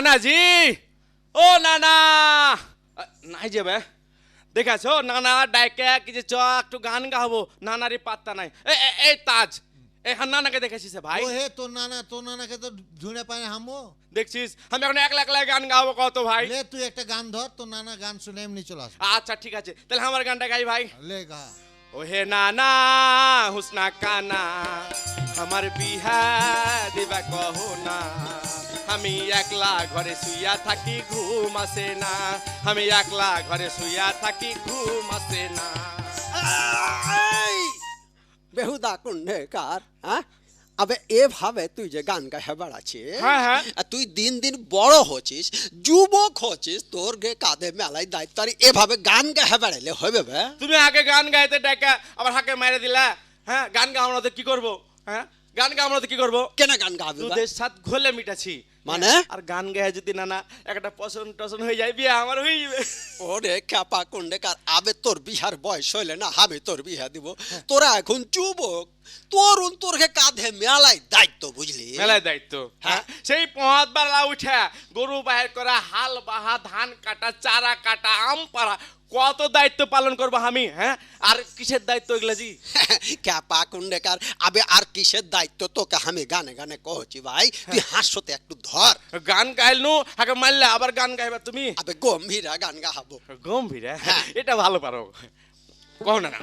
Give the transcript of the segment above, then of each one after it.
নানাজি। ও নানা। নাই যাবে দেখাছো নানা ডাইকে কি যে চ একটু গান গাবো নানারই পাত্তা নাই। এ, এ, এই তাজ এই হান নানাকে দেখেছিস ভাই? ও হে তোর নানা তোর নানাকে তো ঝুড়ে পায় হামো দেখছিস আমি এখন একলা একলা গান গাবো কত ভাই? লে তুই একটা গান ধর তোর নানা গান শুনে এমনি চলে আসবে। আচ্ছা ঠিক আছে তাহলে আমার গানটা গাই ভাই। লে গা। ও হে নানা হুসনা কানা আমার বিহা দিবা কহো না। আমি একলা ঘরে শুইয়া থাকি ঘুম আসে না। আমি একলা ঘরে শুইয়া থাকি ঘুম আসে না! বেহুদা কুণ্ডেকার হ্যাঁ? আবে এভাবে তুই যে গান গাহে বেড়াচ্ছিস হ্যাঁ, হ্যাঁ। আর তুই দিন দিন বড় হচ্ছিস যুবক হচ্ছিস তোর গে কাঁধে মেলায় দায়িত্ব আর এভাবে গান গাহে বেড়াইলে হবে বে। তুমি আগে গান গাইতে ডাকা আবার হাকে মেরে দিলা হ্যাঁ? গান গা আমরা তো কি করব হ্যাঁ? গান গা আমরা তো কি করব? কেন গান গাবে বে? দুধের সাথ ঘোলে মিটাছি মানে? আর গান গায়ে যদি নানা একটা পছন্দ টসন হয়ে যায় বিয়ে আমার হয়ে যাবে ওরে খ্যাপা কুণ্ডেকার আবে তোর বিহার বয়স হইলে না হবে তোর বিহা দিব তোরা এখন যুবক তরুণ তোর গে কাঁধে মেলায় দায়িত্ব বুঝলি মেলায় দায়িত্ব হ্যাঁ। সেই পথ বেলা উঠে গরু বাহির করা হাল বাহা ধান কাটা চারা কাটা আম পাড়া কত দায়িত্ব পালন করব আমি হ্যাঁ? আর কিসের দায়িত্ব এগুলা জি? খ্যাপা কুণ্ডেকার আবে আর কিসের দায়িত্ব তোকে আমি গানে গানে কহছি ভাই? তুই হাসতে একটু ধর। গান গাইলনু আগে মারলে আবার গান গাইবা তুমি? আবে গম্ভীরা গান গাহাবো। গম্ভীর? হ্যাঁ। হ্যাঁ এটা ভালো পারো। কহ না না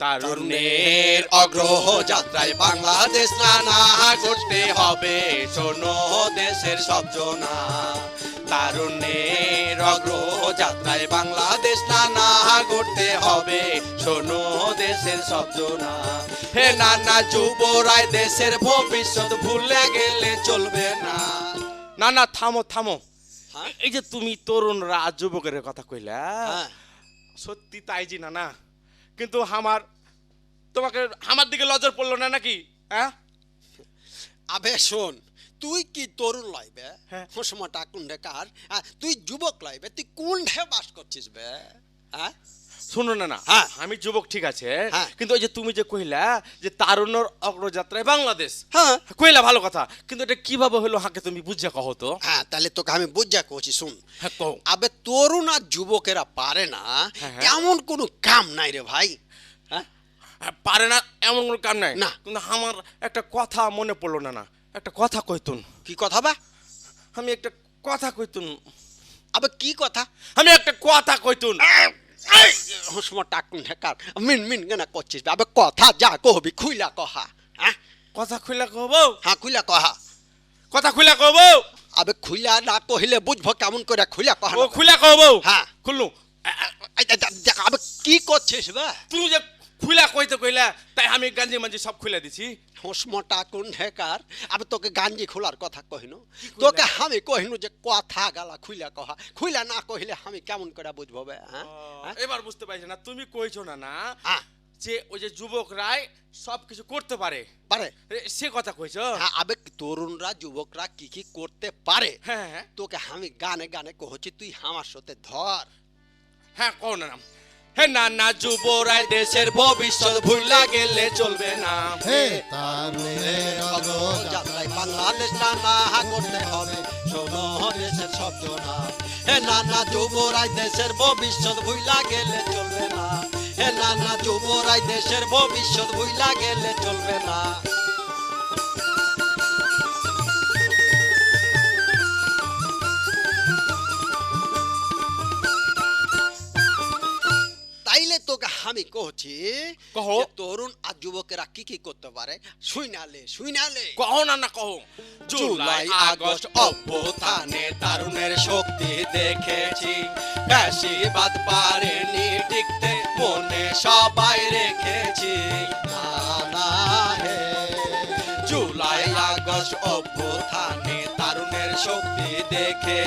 তরুণের অগ্রহ যাত্রায় বাংলাদেশ নানা করতে হবে। শোনো দেশের সব জনা তারুণের অগ্রহ যাত্রায় বাংলাদেশ নানা করতে হবে। শোনো দেশের সব জনা হে নানা যুবরায় দেশের ভবিষ্যৎ ভুলে গেলে চলবে না। না না থামো থামো। হ্যাঁ? এই যে তুমি তরুণরা যুবকের কথা কইলা হ্যাঁ। সত্যি তাই জি না না কিন্তু আমার তোমাকে আমার দিকে নজর পড়ল না নাকি? হ্যাঁ? আবে শোন তুই কি তরুণ লইবে? হ্যাঁ। হোসমটা কুণ্ডে কার? তুই যুবক লইবে তুই কুণ্ঠে বাস করছিস বে? হ্যাঁ? শুনো না না হ্যাঁ। আমি যুবক ঠিক আছে হ্যাঁ। কিন্তু ওই যে তুমি যে কইলা যে তারুণ্যর অগ্রযাত্রায় বাংলাদেশ হ্যাঁ। কইলা ভালো কথা কিন্তু এটা কীভাবে হলো হাকে তুমি বুঝে কহ তো? হ্যাঁ তাহলে তোকে আমি বুঝা করছি শুন। হ্যাঁ কও। আবে তরুণ আর যুবকেরা পারে না হ্যাঁ, হ্যাঁ। এমন কোনো কাম নাই রে ভাই হ্যাঁ? হ্যাঁ, পারে না এমন কোনো কাম নাই। না। কিন্তু আমার একটা কথা মনে পড়ল না না। একটা কথা কইতুন। কি কথা বা? আমি একটা কথা কইতুন। আবে কি কথা? আমি একটা কথা কইতুন। হোসমা টাকুন ঢেকার মিন মিন কেনা করছিস? আবে কথা যা কহবি খুইলা কহা হ্যাঁ? কথা খুইলা কহব? হ্যাঁ খুইলা কহা। কথা খুইলা কহব? আবে খুইলা না কহিলে বুঝব কেমন করে খুইলা কহা ও খুইলা কহব? হ্যাঁ। খুললু আবে কি করছিস বা? তুমি যে খুইলা কইতে কইলা তাই আমি গাঞ্জি মাঞ্জি সব খুলে দিছি। হোসমটা কোন ঢেকার? আবে তোকে গাঞ্জি খোলার কথা কহিনু। তোকে আমি কহিনু যে কথা গালা খুইলা কহা। খুইলা না কহিলে আমি কেমন করে বুঝব বে হ্যাঁ? হ্যাঁ? এবার বুঝতে পারছি না তুমি কইছো না না যে ওই যে যুবকরাই সব কিছু করতে পারে। পারে। সে কথা কইছ? হ্যাঁ আবে তরুণরা যুবকরা কি কি করতে পারে? হ্যাঁ হ্যাঁ। তোকে আমি গানে গানে কহছি তুই আমার সাথে ধর। হ্যাঁ কও না না। হে না না যুবরাই দেশের ভবিষ্যৎ ভুলা গেলে চলবে না। হে অগ্রযাত্রা বাংলাদেশ নানা করতে হবে শোনো দেশের শব্দ না। হে নানা যুবরাই দেশের ভবিষ্যৎ ভুইলা গেলে চলবে না। হে নানা যুবরাই দেশের ভবিষ্যৎ ভুইলা গেলে চলবে না। আমি কহছি কহো। তরুণ আর যুবকেরা কি কি করতে পারে শুইনালে শুইনালে কহো না না কহো জুলাই আগস্ট অভ্যুত্থানে তারুণের শক্তি দেখেছি বেশি বাদ পারেনি টিকতে মনে সবাই রেখেছি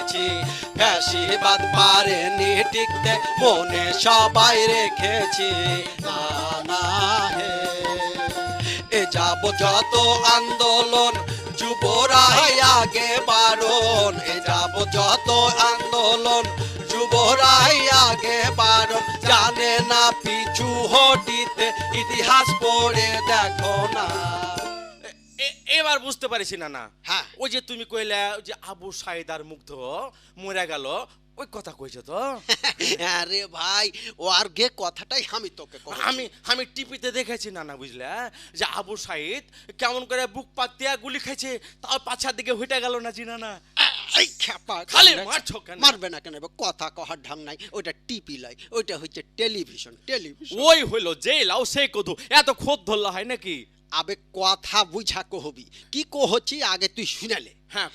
দেখেছি বেশিবাদ পারেনি টিকতে, মনে সবাই রেখেছি। না না, হে। এ যাব যত আন্দোলন, যুবরাই আগে বারণ। এ যাব যত আন্দোলন, যুবরাই আগে বারণ। জানে না পিছু হটিতে, ইতিহাস পড়ে দেখো না। এবার বুঝতে পারিছি না না হ্যাঁ। ওই যে তুমি কইলে ওই যে আবু সাইদ আর মুগ্ধ মরে গেল ওই কথা কইছো তো? আরে ভাই ও আর গে কথাটাই আমি তোকে কই আমি আমি টিভিতে দেখেছি না না বুঝলে? যে আবু সাইদ কেমন করে বুক পাতিয়া গুলি খাইছে তাও পাছার দিকে হইটা গেল না জিনা না এই খেপা খালি মারছো কেন? মারবে না কেন? কথা কহার ঢং নাই ওইটা টিপি লাই ওইটা হচ্ছে টেলিভিশন টেলিভিশন। ওই হইল জেলাও সেই কদু। এত খোদ ধরলা হয় নাকি? আবে কথা বুঝা কহবি। কি কহছি আগে তুই শুনালে হ্যাঁ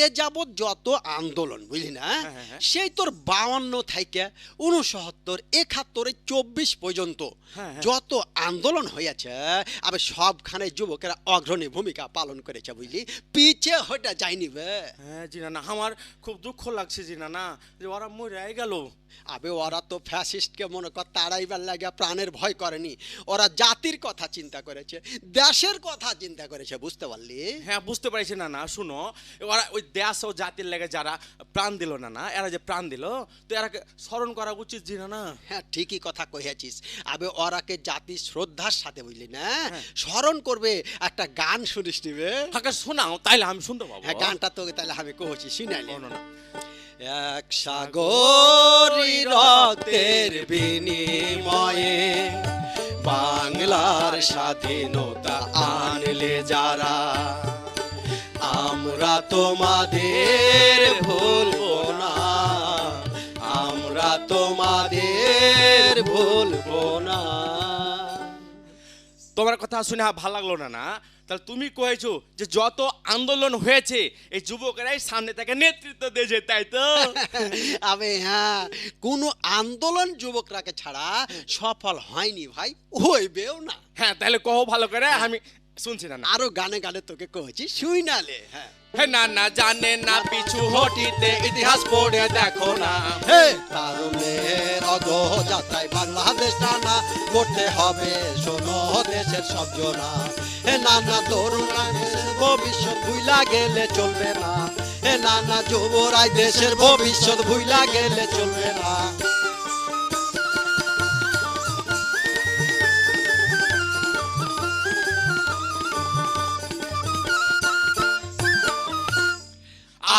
এ যাবৎ যত আন্দোলন বুঝলি না? হ্যাঁ, হ্যাঁ, হ্যাঁ। সেই তোর বাউান্ন থেকে উনসত্তর একাত্তরে চব্বিশ পর্যন্ত। যত আন্দোলন হয়েছে আবে সবখানে যুবকেরা অগ্রণী ভূমিকা পালন করেছে বুঝলি? পিছে হইটা যায়নি বে। হ্যাঁ জিনা না আমার খুব দুঃখ লাগছে জিনা না যে ওরা মরে গেল। আবে ওরা তো ফ্যাসিস্টকে মনে কর তাড়াইবার লাগে প্রাণের ভয় করেনি। ওরা জাতির কথা চিন্তা করেছে দেশের কথা চিন্তা করেছে বুঝতে পারলি? হ্যাঁ বুঝতে পারছি না না শুনো। ওরা ওই দেশ ও জাতির লেগে যারা প্রাণ দিল না না এরা যে প্রাণ দিল তো এরাকে স্মরণ করা উচিত জিনা না হ্যাঁ ঠিকই কথা কহিয়াছিস। আবে ওরাকে জাতি শ্রদ্ধার সাথে বুঝলি না? হ্যাঁ। স্মরণ করবে একটা গান শুনিস নিবে হাকে শোনাও তাইলে আমি শুনতে পাবো। হ্যাঁ গানটা তোকে তাহলে আমি কহছি শুনাইলে শোনো না এক সাগরি রক্তের বিনিময়ে বাংলার স্বাধীনতা আনলে যারা আমরা তোমাদের ভুলবো না। আমরা তোমাদের ভুলবো না। তোমার কথা শুনে ভালো লাগল না না? তাহলে তুমি কয়েছো যে যত আন্দোলন হয়েছে এই যুবকেরাই সামনে তাকে নেতৃত্ব দিয়েছে তাই তো? আবে হ্যাঁ কোনো আন্দোলন যুবকরাকে ছাড়া সফল হয়নি ভাই হইবেও না। হ্যাঁ তাহলে কহো ভালো করে আমি শুনছি না না। আরও গানে গানে তোকে কহছি শুই নালে হ্যাঁ। হে না না জানে না পিছু হটিতে ইতিহাস পড়ে দেখো না। হে তারুণের অগ্রযাত্রায় বাংলাদেশ নানা করতে হবে শোনো দেশের সব জনা হে নানা তরুণরা দেশের ভবিষ্যৎ ভুইলা গেলে চলবে না। হে নানা যুবরাই দেশের ভবিষ্যৎ ভুইলা গেলে চলবে না।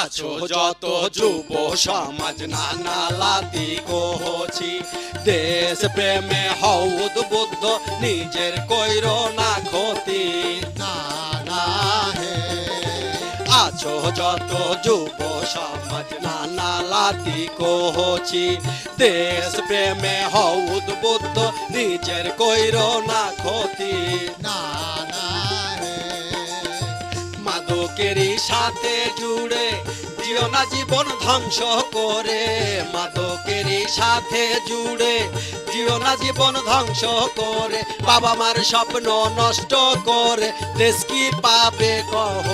আছো যত যুব সমাজ নানা লাতি কহছি। দেশ প্রেমে হউদ বুদ্ধ, নিজের কইর না ক্ষতি। না না হে, আছো যত যুব সমাজ নানা লাতি কহছি। দেশ প্রেমে হউদ বুদ্ধ, নিজের কইর না ক্ষতি। না না হে মাদকেরই সাথে জুড়ে দিও না জীবন ধ্বংস করে। মাদকেরই সাথে জুড়ে দিও না জীবন ধ্বংস করে। বাবা মার স্বপ্ন নষ্ট করে। দেশ কি পাবে কহ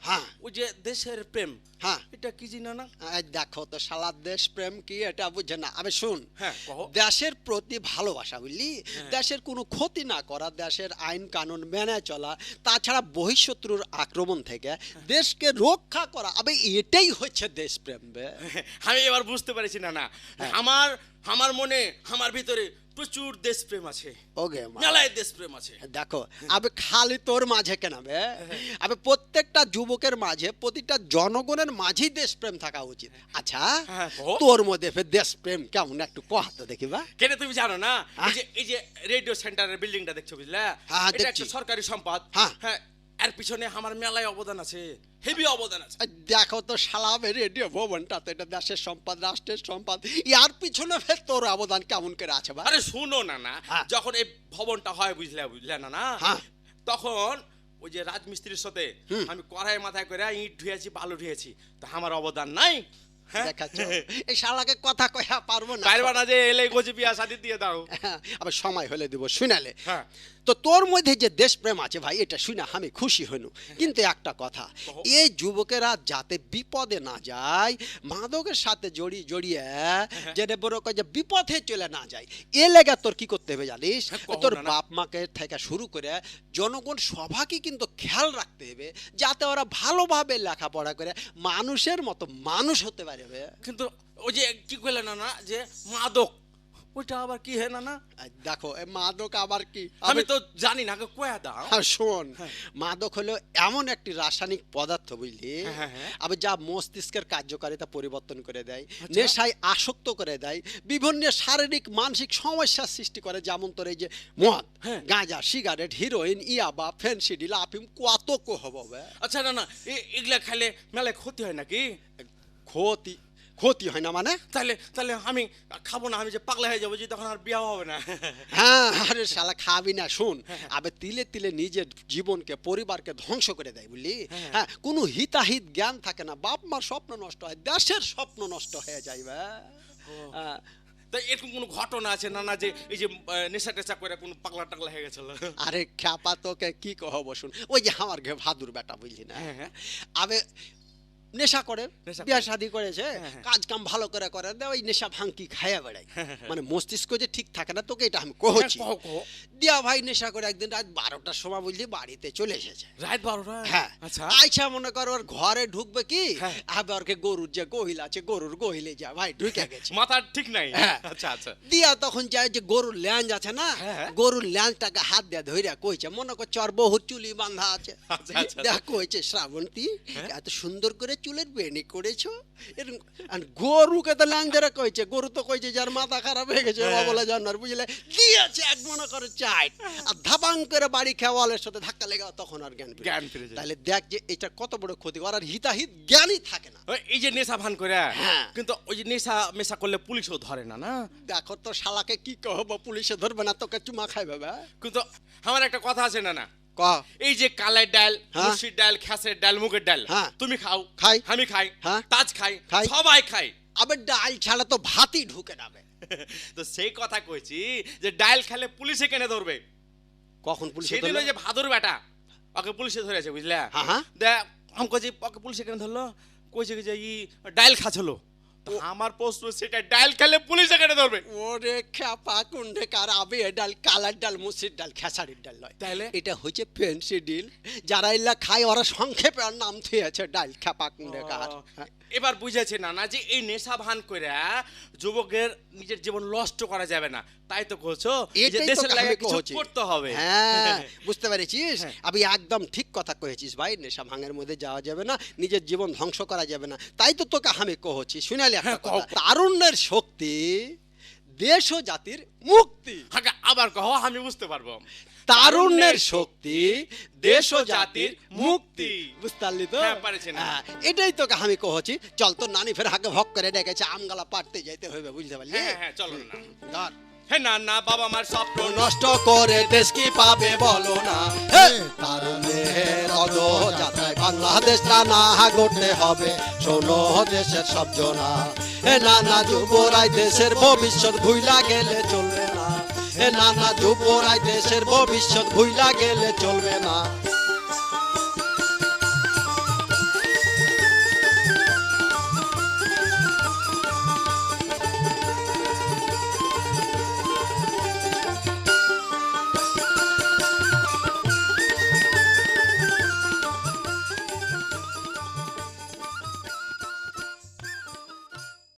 হ্যাঁ। ওই যে দেশের প্রেম। হ্যাঁ। এটা কি জিনা না এই দেখো তো সালা দেশ প্রেম কি এটা বুঝে না? আমি শুন। হ্যাঁ দেশের প্রতি ভালোবাসা বুঝলি? দেশের কোনো ক্ষতি না করা দেশের আইন কানুন মেনে চলা তাছাড়া বহিঃশত্রুর আক্রমণ থেকে দেশকে রক্ষা করা আবে এটাই হচ্ছে দেশপ্রেম বে। আমি এবার বুঝতে পারছি না না আমার আমার মনে আমার ভিতরে প্রচুর দেশপ্রেম আছে। ওকে। মেলায় দেশপ্রেম আছে। দেখো আবে খালি তোর মাঝে কেন বে আবে প্রত্যেকটা যুবকের মাঝে প্রতিটা জনগণের মাঝেই দেশপ্রেম থাকা উচিত। আচ্ছা হ্যাঁ, তোর মধ্যে ফের দেশপ্রেম কেমন? একটু কহাতে দেখি বা। কেন তুমি জানো না? এই হ্যাঁ? যে এই যে রেডিও সেন্টারের বিল্ডিংটা দেখছ বুঝলে? হ্যাঁ, এটা একটা সরকারি সম্পদ। হ্যাঁ। এর পিছনে আমার মেলায় অবদান আছে হেভি অবদান আছে। দেখো তো সালামে রেডিও ভবনটা তো এটা দেশের সম্পদ রাষ্ট্রের সম্পদ ইয়ার পিছনে তোর অবদান কেমন করে আছে আরে শুনো না না হ্যাঁ। যখন এই ভবনটা হয় বুঝলে বুঝলে না না? হ্যাঁ। তখন ওই যে রাজমিস্ত্রির সাথে আমি কড়াই মাথায় করে ইট ধুয়েছি বালু ধুয়েছি তো আমার অবদান নাই। দেখাচ্ছ। এই শালাকে কথা কয়া পারব না। পারবা না যে এলে গোজি বিয়া শাদি দিয়ে দাও। হ্যাঁ, আবার সময় হলে দিব শুনালে। হ্যাঁ। তো তোর মধ্যে যে দেশপ্রেম আছে ভাই এটা শুনে আমি খুশি হনু কিন্তু একটা কথা এই যুবকেরা যাতে বিপদে না যায় মাদকের সাথে জড়িয়ে জড়িয়ে যেটা বড় যে বিপথে চলে না যায় এ লেগে তোর কি করতে হবে জানিস? হ্যাঁ, তোর। বাপ মাকে থেকে শুরু করে জনগণ সবাইকে কিন্তু খেয়াল রাখতে হবে যাতে ওরা ভালোভাবে লেখাপড়া করে মানুষের মতো মানুষ হতে পারবে কিন্তু ওই যে কি কইলে না না যে মাদক ওইটা আবার কি হে না না দেখো মাদক আবার কি? আমি তো জানি না কয়া দাও। শোন মাদক হলো এমন একটি রাসায়নিক পদার্থ বুঝলি? হ্যাঁ, হ্যাঁ, হ্যাঁ। আবার যা মস্তিষ্কের কার্যকারিতা পরিবর্তন করে দেয় নেশায় আসক্ত করে দেয় বিভিন্ন শারীরিক মানসিক সমস্যার সৃষ্টি করে যেমন তোর এই যে মদ হ্যাঁ। গাঁজা সিগারেট হিরোইন ইয়াবা ফেন্সিডিল আফিম কত কো হব? আচ্ছা না না এ- এগুলা খাইলে মেলে ক্ষতি হয় নাকি? ক্ষতি ক্ষতি হয় না মানে? তাহলে তাহলে আমি খাব না আমি যে পাগলা হয়ে যাব যে তখন আর বিয়ে হবে না। হ্যাঁ আরে শালা খাবি না শুন। আবে তিলে তিলে নিজের জীবনকে পরিবারকে ধ্বংস করে দেয় বুঝলি? হ্যাঁ। কোনো হিতাহিত জ্ঞান থাকে না। বাপ মার স্বপ্ন নষ্ট হয় দেশের স্বপ্ন নষ্ট হয়ে যায় বা। হ্যাঁ। তা এরকম কোনো ঘটনা আছে না না যে এই যে নেশা টেশা করে কোনো পাগলা টাগলা হয়ে গেছিল? আরে খ্যাপা তোকে কি কহব শুন ওই যে আমার ঘে ভাদুর বেটা বুঝলি না? হ্যাঁ, হ্যাঁ। আবে নেশা করে বিয়া শাদি করেছে হ্যাঁ, হ্যাঁ। কাজ কাম ভালো করে করে দে ওই নেশা ভাঙকি খাইয়া বেড়াই। মানে মস্তিষ্ক যে ঠিক থাকে না তোকে এটা আমি কহছি হ্যাঁ, কহ, কহ। দিয়া ভাই নেশা করে একদিন রাত বারোটার সময় বুঝলি বাড়িতে চলে এসেছে। রাত বারোটা? হ্যাঁ। আচ্ছা। আইসা মনে কর ওর ঘরে ঢুকবে কি? হ্যাঁ। আবার ওরকে গরুর যে গহিল আছে গরুর গহিলে যা ভাই ঢুকে গেছে। মাথার ঠিক নাই? হ্যাঁ। আচ্ছা আচ্ছা। দিয়া তখন যায় যে গরুর ল্যাঞ্জ আছে না হ্যাঁ। গরুর ল্যাঞ্জটাকে হাত দিয়ে ধইরা কইছে মনে কর চর বহু চুলি বাঁধা আছে। আচ্ছা, আচ্ছা। দেখ কইছে শ্রাবন্তী এত সুন্দর করে চুলের বেনি করেছ? আর গরুকে তো ল্যাঞ্জেরা কইছে। গরু তো কইছে যার মাথা খারাপ হয়ে গেছে হ্যাঁ। বলে জানার বুঝলে? দিয়েছে এক মনে করে চাই আর ধাপাং করে বাড়ি খেওয়ালের সাথে ধাক্কা লেগে তখন আর জ্ঞান জ্ঞান ফিরে যায়। তাহলে দেখ যে এটা কত বড় ক্ষতি আর হিতাহিত জ্ঞানই থাকে না। এই যে নেশা ভান করে হ্যাঁ। কিন্তু ওই যে নেশা মেশা করলে পুলিশও ধরে না না? দেখো তো শালাকে কি কহব পুলিশে ধরবে না তোকে চুমা খাইবে বা কিন্তু আমার একটা কথা আছে না না এই যে কালের ডাল হ্যাঁ। মুসির ডাল খাসের ডাল মুগের ডাল হ্যাঁ। তুমি খাও খাই। আমি খাই হ্যাঁ। তাজ খাই। সবাই খাই আবার ডাল ছাড়া তো ভাতই ঢুকে যাবে তো সেই কথা কইছি যে ডাল খেলে পুলিশে কেনে ধরবে কখন পুলিশে সেদিন যে ভাদুর বেটা ওকে পুলিশে ধরেছে বুঝলা হ্যাঁ, হ্যাঁ। দেখ আমাকে যে ওকে পুলিশে কেন ধরলো কইছে কি যে ই ডাইল খাচ্ছিল তো আমার প্রশ্ন সেটা ডাল খেলে পুলিশ কেন ধরবে। ওরে খ্যাপা কুন্ডে কার আবে ডাল কালার ডাল মুসির ডাল খেসারির ডাল নয়। তাইলে? এটা হচ্ছে ফেন্সি ডিল। যারা ইল্লা খায় ওরা সংক্ষেপে আর নাম থুয়েছে ডাল খ্যাপা কুন্ডে কার। এবার বুঝেছে না না যে এই নেশা ভান করে যুবকের নিজের জীবন নষ্ট করা যাবে না। তাই তো কইছো যে দেশের লাগে কিছু করতে হবে। হ্যাঁ বুঝতে পেরেছিস? হ্যাঁ। আমি একদম ঠিক কথা কয়েছিস ভাই নেশা ভাঙের মধ্যে যাওয়া যাবে না নিজের জীবন ধ্বংস করা যাবে না। তাই তো তোকে আমি কহছি। শুনালি একটা হ্যাঁ, কও। তারুণ্যের শক্তি দেশ ও জাতির মুক্তি হাগা আবার কহ আমি বুঝতে পারব তারুণ্যের শক্তি দেশ ও জাতির মুক্তি। বুঝতে তো হ্যাঁ, পারেছি না। হ্যাঁ, এটাই তো আমি কহছি চল তো নানি ফের হাকে ভক করে ডেকেছে আমগালা পাটতে যাইতে হবে বুঝতে পারলি হ্যাঁ হ্যাঁ চলো না ধর। হে না না বাবা আমার স্বপ্ন নষ্ট করে দেশ কি পাবে বলো না। অগ্রযাত্রায় বাংলাদেশ না গড়তে হবে। শোনো দেশের সব জনা। হে নানা যুবরাই দেশের ভবিষ্যৎ ভুইলা গেলে চলবে না। হে নানা যুবরাই দেশের ভবিষ্যৎ ভুইলা গেলে চলবে না।